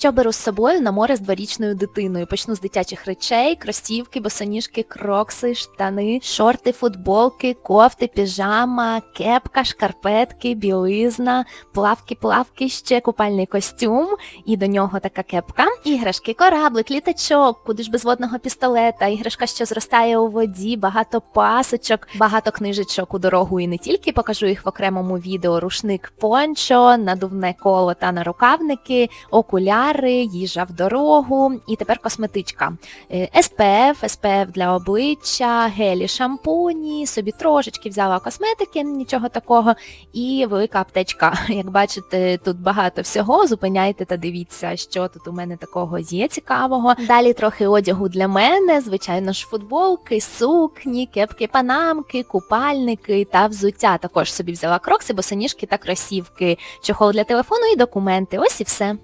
що беру з собою на море з дворічною дитиною. Почну з дитячих речей, кросівки, босоніжки, крокси, штани, шорти, футболки, кофти, піжама, кепка, шкарпетки, білизна, плавки, плавки, ще купальний костюм, і до нього така кепка, іграшки, кораблик, літачок, куди ж без водного пістолета, іграшка, що зростає у воді, багато пасочок, багато книжечок у дорогу. І не тільки покажу їх в окремому відео. Рушник пончо, надувне коло та нарукавники, окуляри, їжа в дорогу, і тепер косметичка. Е, SPF, SPF для обличчя, гелі, шампуні, собі трошечки взяла косметики, нічого такого, і велика аптечка. Як бачите, тут багато всього. Зупиняйте та дивіться, що тут у мене такого є цікавого. Далі трохи одягу для мене, звичайно ж, футболки, сукні, кепки, панамки, купальники та взуття. Також собі взяла крокси, босоніжки та кросівки, чохол для телефону і документи. Ось і все.